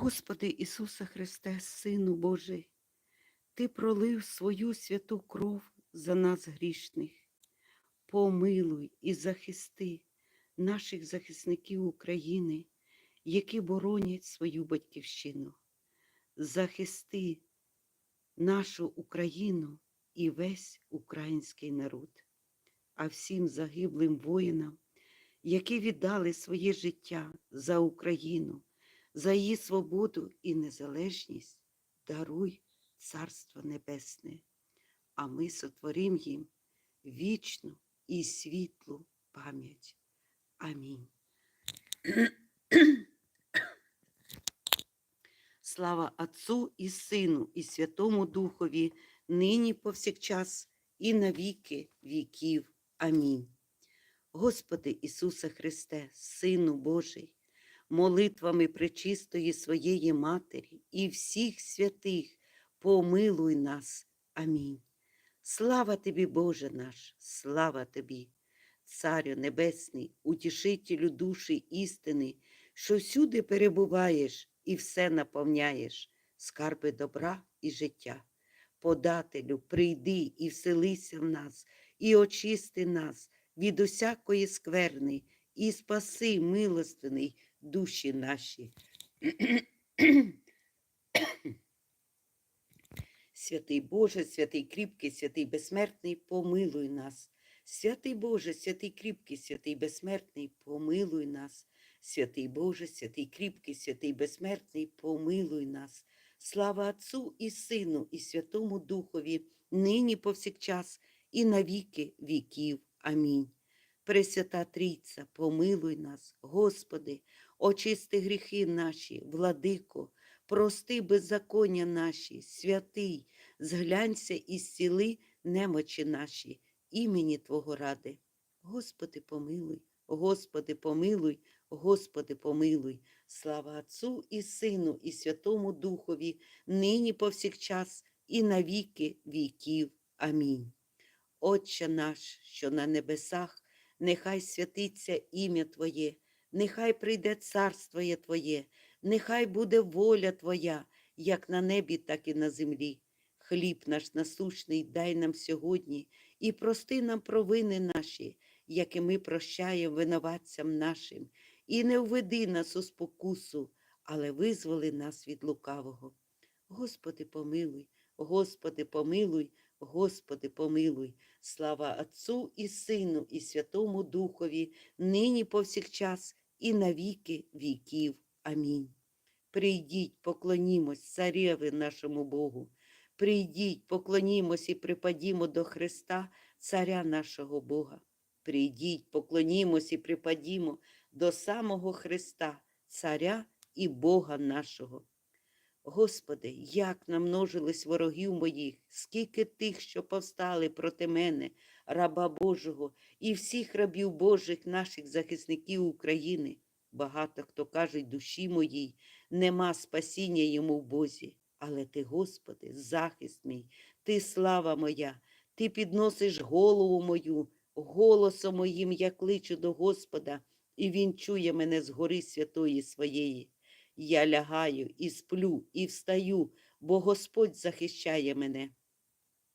Господи Ісусе Христе, Сину Божий, Ти пролив свою святу кров за нас грішних. Помилуй і захисти наших захисників України, які боронять свою батьківщину. Захисти нашу Україну і весь український народ, а всім загиблим воїнам, які віддали своє життя за Україну за її свободу і незалежність даруй Царство Небесне, а ми сотворим їм вічну і світлу пам'ять. Амінь. Слава Отцу і Сину, і Святому Духові, нині повсякчас, і на віки віків. Амінь. Господи Ісусе Христе, Сину Божий молитвами пречистої своєї Матері і всіх святих, помилуй нас. Амінь. Слава тобі, Боже наш, слава тобі, Царю Небесний, утішителю душі істини, що всюди перебуваєш і все наповняєш, скарби добра і життя. Подателю, прийди і вселися в нас, і очисти нас від усякої скверни, і спаси, милостиний, душі наші. Святий Боже, святий кріпкий, святий безсмертний, помилуй нас. Святий Боже, святий кріпкий, святий безсмертний, помилуй нас. Святий Боже, святий кріпкий, святий безсмертний, помилуй нас. Слава Отцу і Сину, і Святому Духові, нині повсякчас, і на віки віків. Амінь. Пресвята Трійця, помилуй нас, Господи, очисти гріхи наші, владико, прости беззаконня наші, святий, зглянься і зціли немочі наші, імені Твого ради. Господи, помилуй, Господи, помилуй, Господи, помилуй, слава Отцу і Сину, і Святому Духові, нині повсякчас, і на віки віків. Амінь. Отче наш, що на небесах, нехай святиться ім'я Твоє нехай прийде царство Твоє, нехай буде воля Твоя, як на небі, так і на землі. Хліб наш насущний дай нам сьогодні і прости нам провини наші, які ми прощаємо винуватцям нашим, і не введи нас у спокусу, але визволи нас від лукавого. Господи, помилуй, Господи, помилуй, Господи, помилуй, слава Отцу і Сину, і Святому Духові, нині повсякчас і навіки віків. Амінь. Прийдіть, поклонімось цареві нашому Богу. Прийдіть, поклонімось і припадімо до Христа, Царя нашого Бога. Прийдіть, поклонімось і припадімо до самого Христа, Царя і Бога нашого. Господи, як намножились ворогів моїх, скільки тих, що повстали проти мене, раба Божого, і всіх рабів Божих, наших захисників України. Багато хто каже душі моїй, нема спасіння йому в Бозі. Але ти, Господи, захист мій, ти слава моя, ти підносиш голову мою, голосом моїм я кличу до Господа, і Він чує мене з гори святої своєї. Я лягаю і сплю, і встаю, бо Господь захищає мене.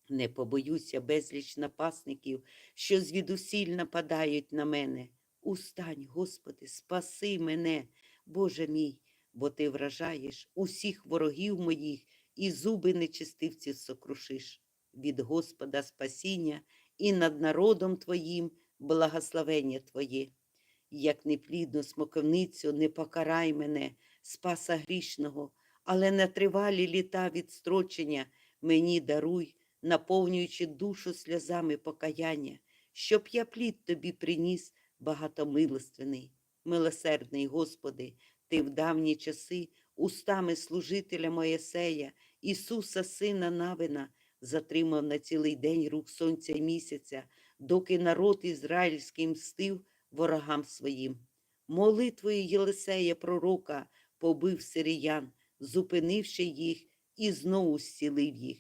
Не побоюся безліч напасників, що звідусіль нападають на мене. Устань, Господи, спаси мене, Боже мій, бо Ти вражаєш усіх ворогів моїх і зуби нечистивців сокрушиш. Від Господа спасіння і над народом Твоїм благословення Твоє. Як неплідну смоковницю, не покарай мене, спаса грішного, але на тривалі літа відстрочення мені даруй, наповнюючи душу сльозами покаяння, щоб я плід тобі приніс багатомилостивний, милосердний Господи, Ти в давні часи устами служителя Моєсея, Ісуса, Сина Навина, затримав на цілий день рук сонця й місяця, доки народ ізраїльський мстив ворогам своїм. Молитвою Єлисея Пророка побив сиріян, зупинивши їх і знову зцілив їх.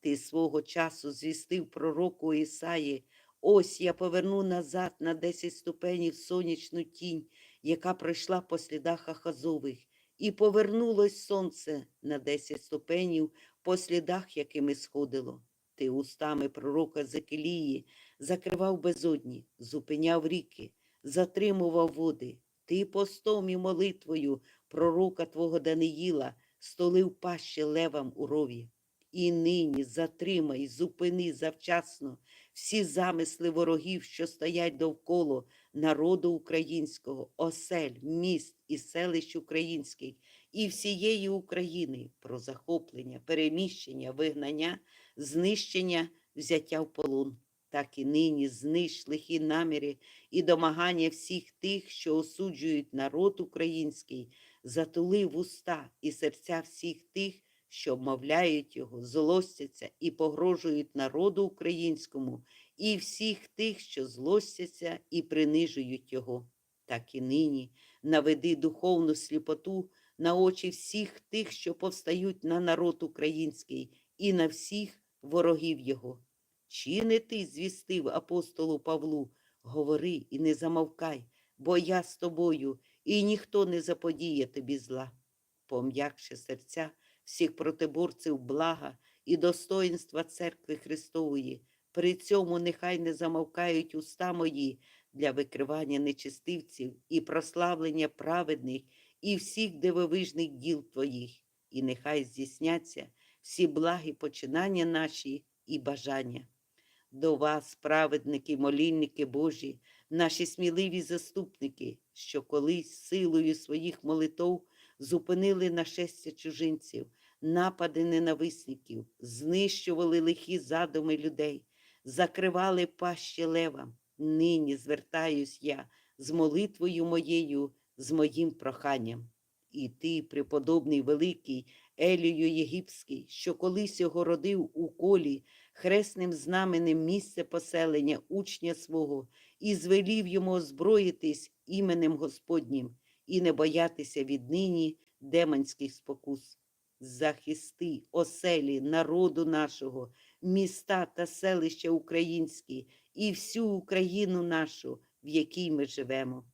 Ти свого часу звістив пророку Ісаї, ось я поверну назад на десять ступенів сонячну тінь, яка пройшла по слідах Ахазових, і повернулось сонце на десять ступенів по слідах, якими сходило. Ти устами пророка Закелії закривав безодні, зупиняв ріки, затримував води. Ти постом і молитвою пророка твого Даниїла столив пащі левам у рові. І нині затримай, зупини завчасно всі замисли ворогів, що стоять довкола народу українського, осель, міст і селищ українських, і всієї України про захоплення, переміщення, вигнання, знищення, взяття в полон. Так і нині знищ лихі наміри і домагання всіх тих, що осуджують народ український, затули вуста і серця всіх тих, що обмовляють його, злостяться і погрожують народу українському, і всіх тих, що злостяться і принижують його. Так і нині наведи духовну сліпоту на очі всіх тих, що повстають на народ український, і на всіх ворогів його. Чи ти звістив апостолу Павлу, говори і не замовкай, бо я з тобою, і ніхто не заподіє тобі зла. Пом'якши серця всіх протиборців блага і достоїнства церкви Христової, при цьому нехай не замовкають уста мої для викривання нечистивців і прославлення праведних і всіх дивовижних діл твоїх, і нехай здійсняться всі благі починання наші і бажання. До вас, праведники, молільники Божі, наші сміливі заступники, що колись силою своїх молитов зупинили нашестя чужинців, напади ненависників, знищували лихі задуми людей, закривали пащі левам. Нині звертаюсь я з молитвою моєю, з моїм проханням. І ти, преподобний великий Елію Єгипський, що колись його родив у колі, хресним знаменем місце поселення учня свого, і звелів йому озброїтись іменем Господнім і не боятися віднині демонських спокус. Захисти оселі народу нашого, міста та селища українські і всю Україну нашу, в якій ми живемо.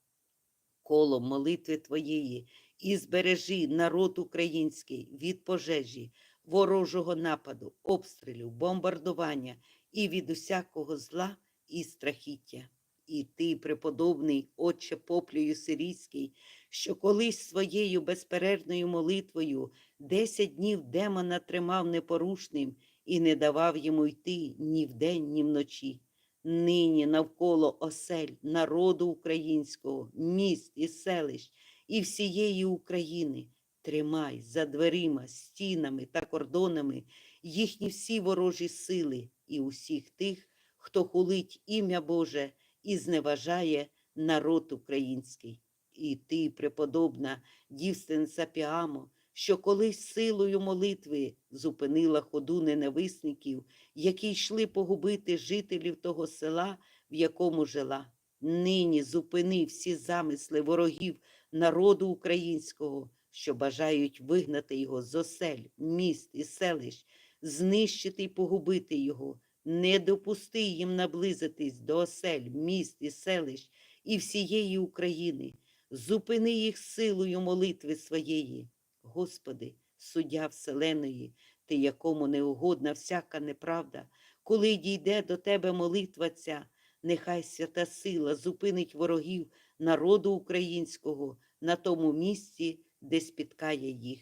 Колом молитви Твоєї і збережи народ український від пожежі, ворожого нападу, обстрілів, бомбардування і від усякого зла і страхіття. І ти, преподобний Отче Поплію Сирійський, що колись своєю безперервною молитвою десять днів демона тримав непорушним і не давав йому йти ні вдень, ні вночі. Нині навколо осель народу українського, міст і селищ і всієї України тримай за дверима, стінами та кордонами їхні всі ворожі сили і усіх тих, хто хулить ім'я Боже і зневажає народ український. І ти, преподобна дівственниця Піамо, що колись силою молитви зупинила ходу ненависників, які йшли погубити жителів того села, в якому жила. Нині зупини всі замисли ворогів народу українського, що бажають вигнати його з осель, міст і селищ, знищити і погубити його, не допусти їм наблизитись до осель, міст і селищ і всієї України. Зупини їх силою молитви своєї. Господи, суддя Вселеної, ти якому не угодна всяка неправда, коли дійде до тебе молитва ця, нехай свята сила зупинить ворогів народу українського на тому місці, де спіткає їх.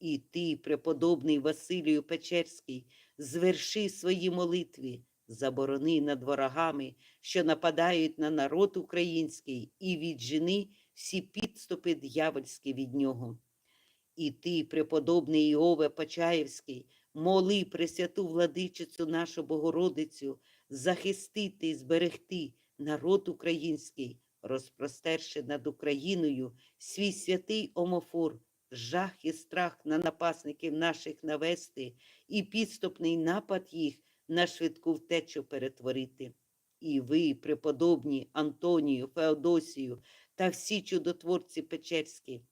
І ти, преподобний Василію Печерський, зверши свої молитви, заборони над ворогами, що нападають на народ український, і віджени всі підступи дьявольські від нього. І ти, преподобний Іове Почаєвський, моли Пресвяту владичицю нашу Богородицю, захистити і зберегти народ український, розпростерши над Україною свій святий омофор, жах і страх на напасників наших навести, і підступний напад їх на швидку втечу перетворити. І ви, преподобні Антонію, Феодосію та всі чудотворці Печерські,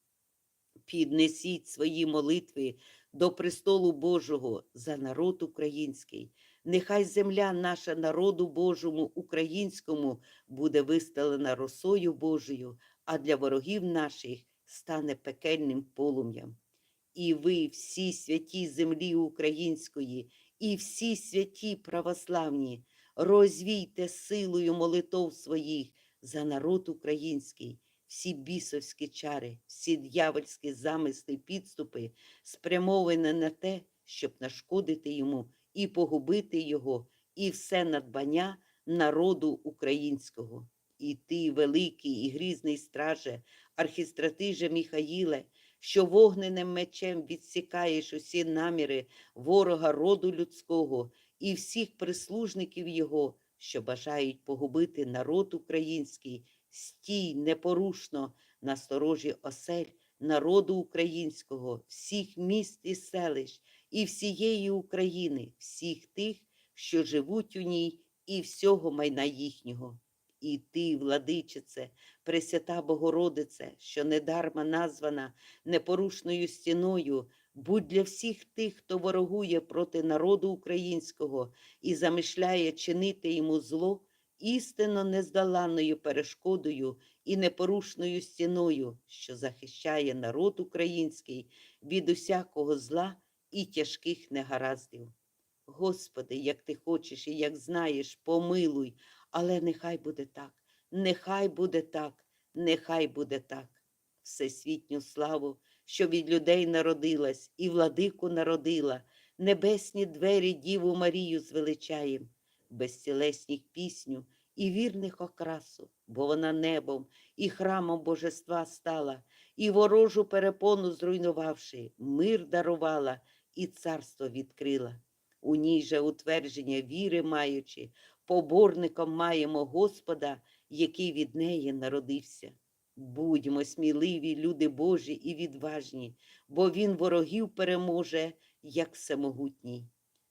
піднесіть свої молитви до престолу Божого за народ український. Нехай земля наша народу Божому українському буде вистелена росою Божою, а для ворогів наших стане пекельним полум'ям. І ви, всі святі землі української, і всі святі православні, розвійте силою молитов своїх за народ український, всі бісовські чари, всі дьявольські замисли, підступи, спрямовані на те, щоб нашкодити йому і погубити його, і все надбання народу українського. І ти, великий і грізний страже, архістратиже Міхаїле, що вогненим мечем відсікаєш усі наміри ворога роду людського і всіх прислужників його, що бажають погубити народ український, стій непорушно на сторожі осель народу українського, всіх міст і селищ, і всієї України, всіх тих, що живуть у ній, і всього майна їхнього. І ти, владичице, Пресвята Богородице, що недарма названа непорушною стіною, будь для всіх тих, хто ворогує проти народу українського і замишляє чинити йому зло, істинно нездоланною перешкодою і непорушною стіною, що захищає народ український від усякого зла і тяжких негараздів. Господи, як ти хочеш і як знаєш, помилуй, але нехай буде так, нехай буде так, нехай буде так. Всесвітню славу, що від людей народилась, і владику народила, небесні двері Діву Марію звеличаєм, безцілесних пісню і вірних окрасу, бо вона небом і храмом божества стала, і ворожу перепону зруйнувавши, мир дарувала і царство відкрила. У ній же утвердження віри маючи, поборником маємо Господа, який від неї народився. Будьмо сміливі, люди Божі, і відважні, бо Він ворогів переможе, як всемогутній.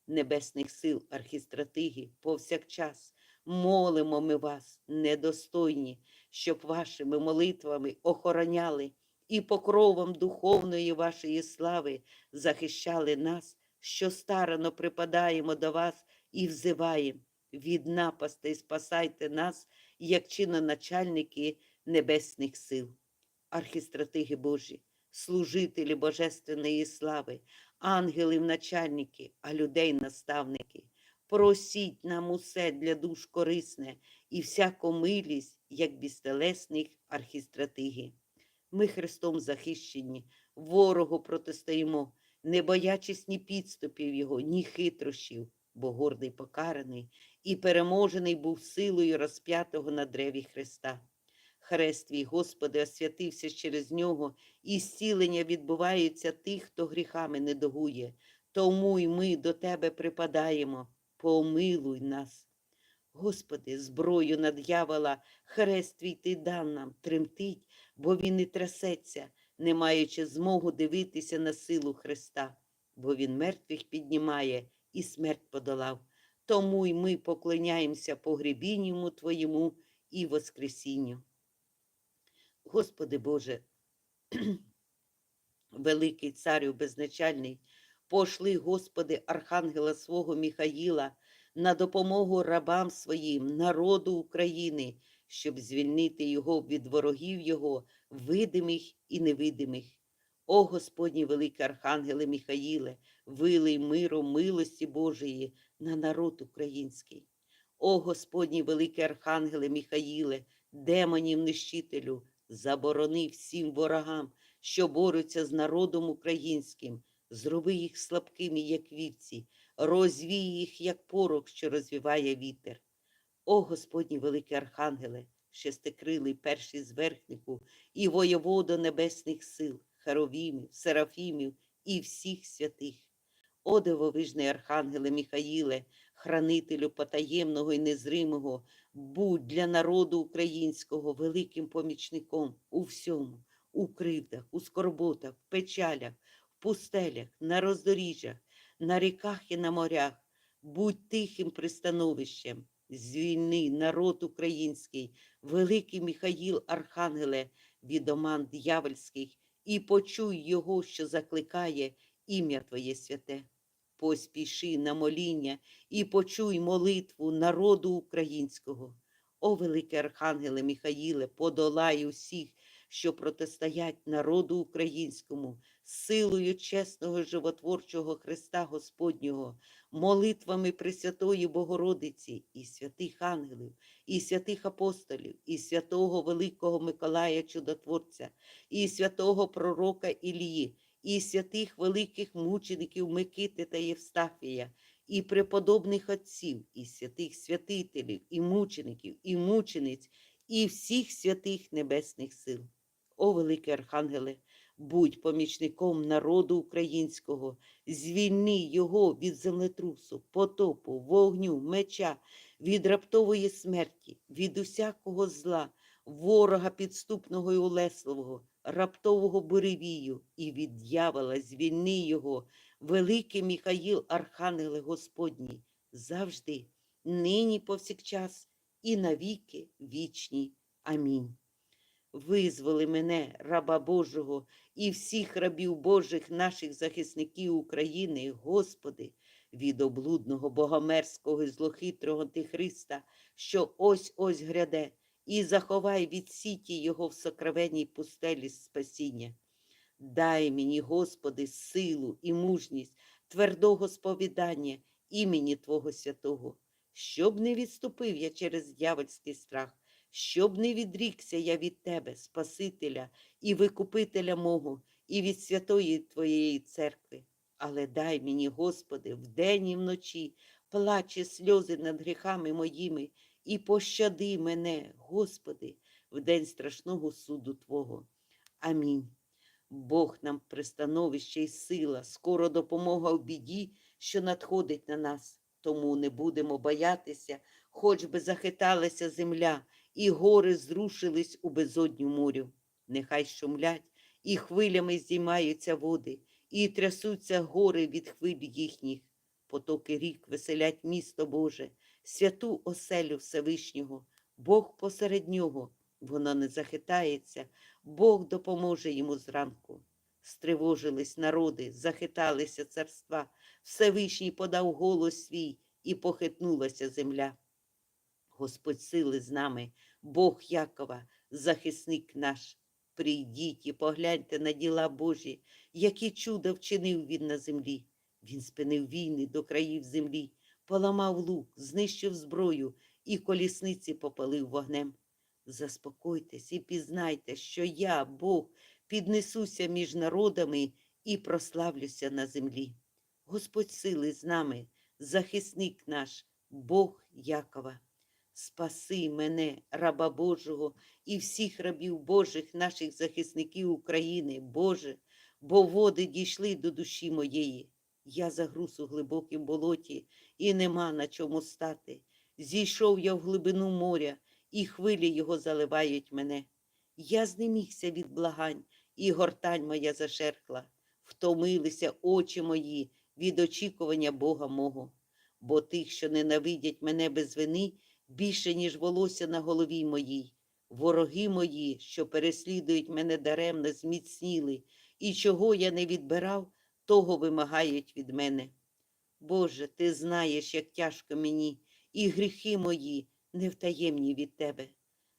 Небесних сил, архістратиги, повсякчас молимо ми вас, недостойні, щоб вашими молитвами охороняли і покровом духовної вашої слави захищали нас, що старано припадаємо до вас і взиваємо. Від напастей спасайте нас, як чиноначальники небесних сил, архістратиги Божі, служителі Божественної слави, ангелів начальники, а людей наставники. Просіть нам усе для душ корисне і всяку милість, як безтелесних архістратиги. Ми Христом захищені, ворогу протистоїмо, не боячись ні підступів Його, ні хитрощів, бо гордий покараний і переможений був силою розп'ятого на древі Христа. Хрест твій, Господи, освятився через нього, і зцілення відбувається тих, хто гріхами не догує. Тому й ми до Тебе припадаємо, помилуй нас. Господи, зброю на дьявола, хрест твій ти дан нам, тремтить, бо він і трясеться, не маючи змогу дивитися на силу Христа, бо Він мертвих піднімає і смерть подолав. Тому й ми поклоняємося погребінню Твоєму і Воскресінню. Господи Боже, великий царю безначальний, пошли, Господи, Архангела свого Міхаїла на допомогу рабам своїм, народу України, щоб звільнити його від ворогів Його, видимих і невидимих. О Господній великий Архангеле Міхаїле, вилий миру, милості Божої на народ український. О Господній великий Архангеле Міхаїле, демонів нищителю, заборони всім ворогам, що борються з народом українським, зроби їх слабкими, як вівці, розвій їх, як порох, що розвіває вітер. О Господній великий Архангеле, шестикрилий перший зверхнику і воєводо небесних сил, Харовімів, Серафімів і всіх святих. О дивовижний Архангеле Міхаїле, хранителю потаємного і незримого, будь для народу українського великим помічником у всьому, у кривдах, у скорботах, в печалях, в пустелях, на роздоріжжях, на ріках і на морях. Будь тихим пристановищем, звільни народ український, великий Михаїл Архангеле від оман дьявольських, і почуй його, що закликає ім'я Твоє святе. Поспіши на моління і почуй молитву народу українського. О, великий Архангеле Михаїле, подолай усіх, що протистоять народу українському, силою чесного животворчого Христа Господнього, молитвами Пресвятої Богородиці і святих ангелів, і святих апостолів, і святого Великого Миколая Чудотворця, і святого Пророка Ілії, і святих великих мучеників Микити та Євстафія, і преподобних отців, і святих святителів, і мучеників, і мучениць, і всіх святих небесних сил. О, великий Архангеле, будь помічником народу українського, звільни його від землетрусу, потопу, вогню, меча, від раптової смерті, від усякого зла, ворога підступного і улесливого, раптового буревію, і від дьявола звільни його, великий Михаїл Архангеле Господній, завжди, нині повсякчас і навіки вічні. Амінь. Визволи мене, раба Божого, і всіх рабів Божих наших захисників України, Господи, від облудного богомерського і злохитрого Антихриста, що ось ось гряде, і заховай від сіті його в сокровенній пустелі спасіння. Дай мені, Господи, силу і мужність, твердого сповідання імені Твого святого, щоб не відступив я через дьявольський страх, щоб не відрікся я від Тебе, Спасителя і Викупителя мого, і від святої Твоєї церкви. Але дай мені, Господи, вдень і вночі плаче сльози над гріхами моїми, і пощади мене, Господи, в день страшного суду Твого. Амінь. Бог нам пристановище й сила, скоро допомога в біді, що надходить на нас. Тому не будемо боятися, хоч би захиталася земля, і гори зрушились у безодню морю. Нехай шумлять, і хвилями здіймаються води, і трясуться гори від хвиль їхніх. Потоки рік веселять місто Боже, святу оселю Всевишнього, Бог посеред нього, воно не захитається, Бог допоможе йому зранку. Стривожились народи, захиталися царства, Всевишній подав голос свій, і похитнулася земля. Господь сили з нами, Бог Якова, захисник наш. Прийдіть і погляньте на діла Божі, які чуда вчинив він на землі. Він спинив війни до країв землі, поламав лук, знищив зброю і колісниці попалив вогнем. Заспокойтесь і пізнайте, що я, Бог, піднесуся між народами і прославлюся на землі. Господь сили з нами, захисник наш, Бог Якова. Спаси мене, раба Божого, і всіх рабів Божих, наших захисників України, Боже, бо води дійшли до душі моєї. Я загруз у глибокім болоті, і нема на чому стати. Зійшов я в глибину моря, і хвилі його заливають мене. Я знемігся від благань, і гортань моя зашерхла. Втомилися очі мої від очікування Бога мого. Бо тих, що ненавидять мене без вини, більше, ніж волосся на голові моїй. Вороги мої, що переслідують мене даремно, зміцніли, і чого я не відбирав, того вимагають від мене. Боже, ти знаєш, як тяжко мені, і гріхи мої невтаємні від тебе.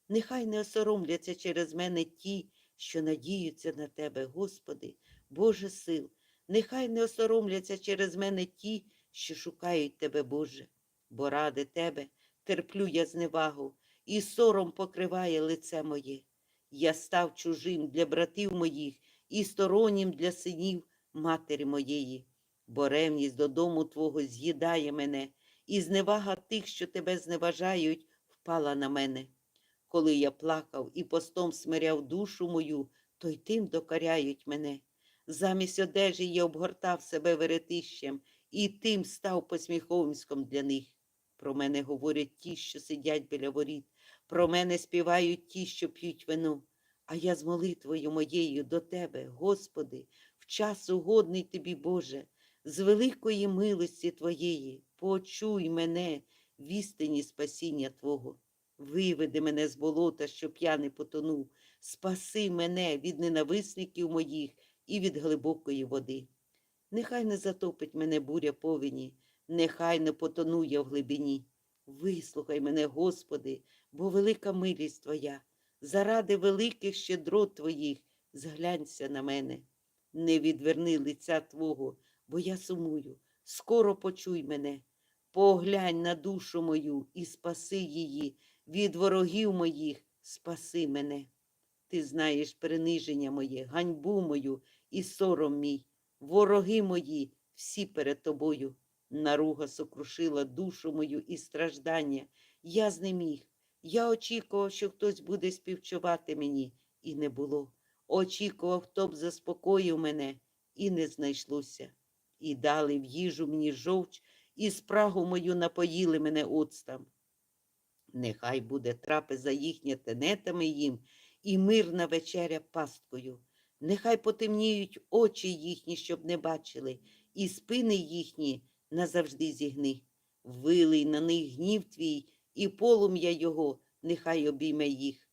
Нехай не осоромляться через мене ті, що надіються на тебе, Господи, Боже сил. Нехай не осоромляться через мене ті, що шукають тебе, Боже, бо ради тебе терплю я зневагу, і сором покриває лице моє. Я став чужим для братів моїх і стороннім для синів матері моєї, бо ревність додому Твого з'їдає мене, і зневага тих, що тебе зневажають, впала на мене. Коли я плакав і постом смиряв душу мою, то й тим докаряють мене. Замість одежі я обгортав себе веретищем, і тим став посміховиськом для них. Про мене говорять ті, що сидять біля воріт, про мене співають ті, що п'ють вино. А я з молитвою моєю до тебе, Господи, в час угодний тобі, Боже, з великої милості Твоєї, почуй мене в істині спасіння Твого. Виведи мене з болота, щоб я не потонув, спаси мене від ненависників моїх і від глибокої води. Нехай не затопить мене буря повені, нехай не потону я в глибині. Вислухай мене, Господи, бо велика милість Твоя. заради великих щедрот Твоїх, зглянься на мене. Не відверни лиця Твого, бо я сумую. Скоро почуй мене. Поглянь на душу мою і спаси її, від ворогів моїх спаси мене. Ти знаєш приниження моє, ганьбу мою і сором мій. Вороги мої всі перед тобою. Наруга сокрушила душу мою і страждання. Я знеміг. Я очікував, що хтось буде співчувати мені, і не було. Очікував, хто б заспокоїв мене, і не знайшлося. І дали в їжу мені жовч, і спрагу мою напоїли мене оцтам. Нехай буде трапеза їхня тенетами їм, і мирна вечеря пасткою. Нехай потемніють очі їхні, щоб не бачили, і спини їхні назавжди зігни. Вилий на них гнів твій, і полум'я його нехай обійме їх.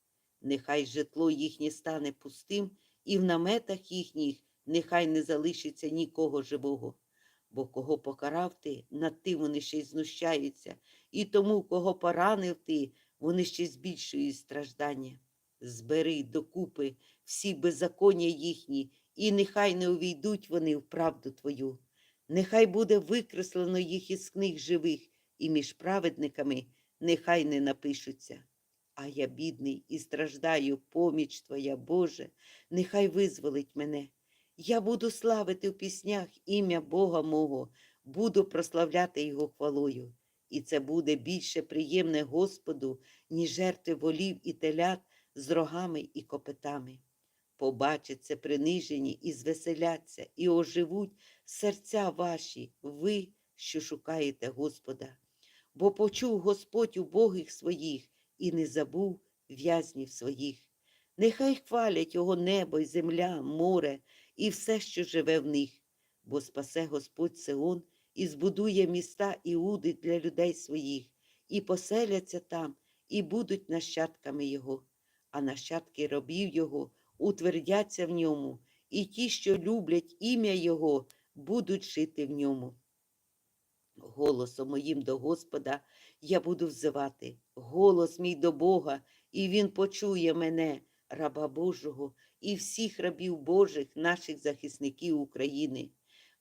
Нехай житло їхнє стане пустим, і в наметах їхніх нехай не залишиться нікого живого. Бо кого покарав ти, над тим вони ще й знущаються, і тому, кого поранив ти, вони ще збільшують страждання. Збери докупи всі беззаконня їхні, і нехай не увійдуть вони в правду твою. Нехай буде викреслено їх із книг живих, і між праведниками нехай не напишуться. А я, бідний, і страждаю, поміч Твоя, Боже, нехай визволить мене. Я буду славити в піснях ім'я Бога мого, буду прославляти Його хвалою. І це буде більше приємне Господу, ніж жертви волів і телят з рогами і копитами. Побачать це принижені і звеселяться, і оживуть серця ваші, ви, що шукаєте Господа. Бо почув Господь убогих своїх і не забув в'язнів своїх. Нехай хвалять його небо й земля, море і все, що живе в них, бо спасе Господь Сеон і збудує міста Іуди для людей своїх, і поселяться там, і будуть нащадками Його, а нащадки робів Його утвердяться в ньому, і ті, що люблять ім'я Його, будуть жити в ньому. Голосом моїм до Господа я буду взивати, голос мій до Бога, і Він почує мене, раба Божого, і всіх рабів Божих, наших захисників України.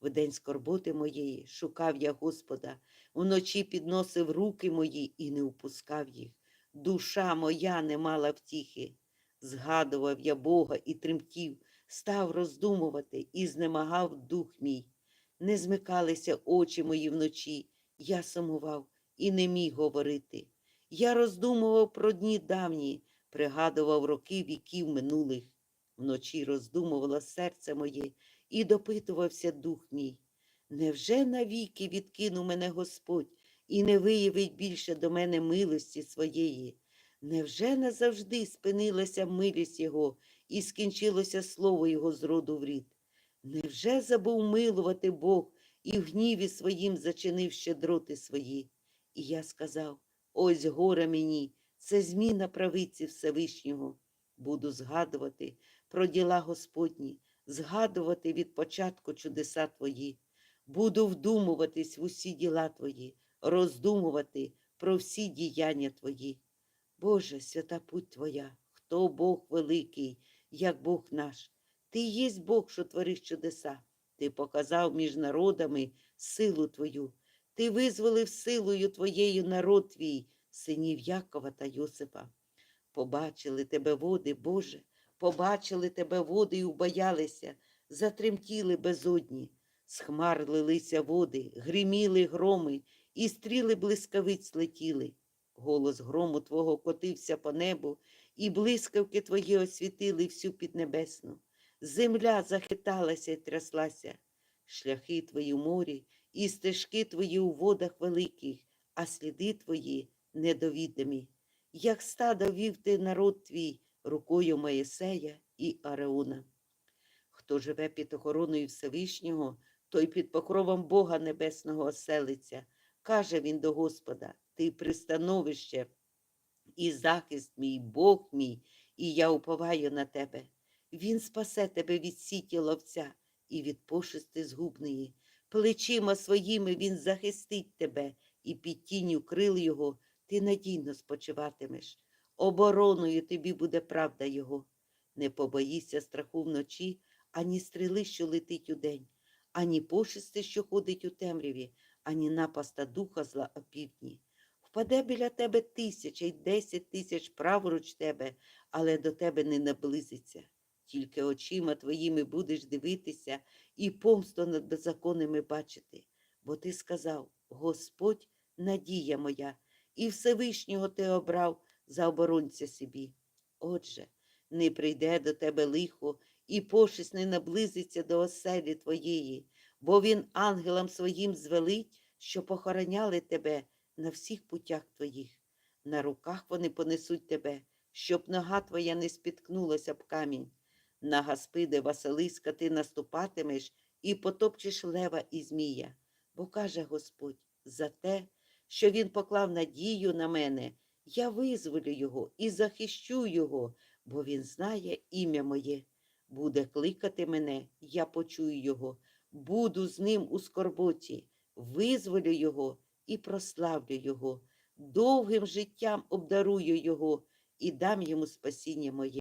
В день скорботи моєї шукав я Господа, вночі підносив руки мої і не упускав їх. Душа моя не мала втіхи. Згадував я Бога і тремтів, став роздумувати і знемагав дух мій. Не змикалися очі мої вночі, я сумував і не міг говорити. Я роздумував про дні давні, пригадував роки віків минулих. Вночі роздумувало серце моє і допитувався дух мій. Невже навіки відкинув мене Господь і не виявить більше до мене милості своєї? Невже назавжди спинилася милість Його і скінчилося слово Його з роду в рід? Невже забув милувати Бог і в гніві своїм зачинив щедроти свої? І я сказав: ось горе мені, це зміна правиці Всевишнього. Буду згадувати про діла Господні, згадувати від початку чудеса Твої. Буду вдумуватись в усі діла Твої, роздумувати про всі діяння Твої. Боже, свята путь Твоя, хто Бог великий, як Бог наш. Ти єсть Бог, що твориш чудеса. Ти показав між народами силу Твою. Ти визволив силою Твоєю народ твій, синів Якова та Йосипа. Побачили тебе води, Боже, побачили тебе води і убоялися, затремтіли безодні, з хмар лилися води, гриміли громи, і стріли блискавиць летіли. Голос грому Твого котився по небу, і блискавки Твої освітили всю піднебесну. Земля захиталася й тряслася, шляхи Твої морі, і стежки Твої у водах великих, а сліди Твої недовідомі. Як стадо вів ти народ твій рукою Моїсея і Ареона. Хто живе під охороною Всевишнього, той під покровом Бога Небесного оселиться. Каже він до Господа, ти пристановище і захист мій, Бог мій, і я уповаю на тебе. Він спасе тебе від сіті ловця і від пошисти згубної. Плечима своїми він захистить тебе, і під тінню крил його ти надійно спочиватимеш. обороною тобі буде правда Його. Не побоїся страху вночі, ані стріли, що летить удень, ані пошисти, що ходить у темряві, ані напаста духа зла опівдні. Впаде біля тебе тисяча й десять тисяч праворуч тебе, але до тебе не наблизиться. Тільки очима твоїми будеш дивитися і помсту над беззаконними бачити. Бо ти сказав: Господь, надія моя, і Всевишнього ти обрав за оборонця собі. Отже, не прийде до тебе лихо, і пошесть не наблизиться до оселі твоєї, бо він ангелам своїм звелить, що похороняли тебе на всіх путях твоїх. На руках вони понесуть тебе, щоб нога твоя не спіткнулася б камінь. На Гаспиде Василиска ти наступатимеш і потопчеш лева і змія. Бо каже Господь, за те, що він поклав надію на мене, я визволю його і захищу його, бо він знає ім'я моє. Буде кликати мене, я почую його, буду з ним у скорботі, визволю його і прославлю його, довгим життям обдарую його і дам йому спасіння моє.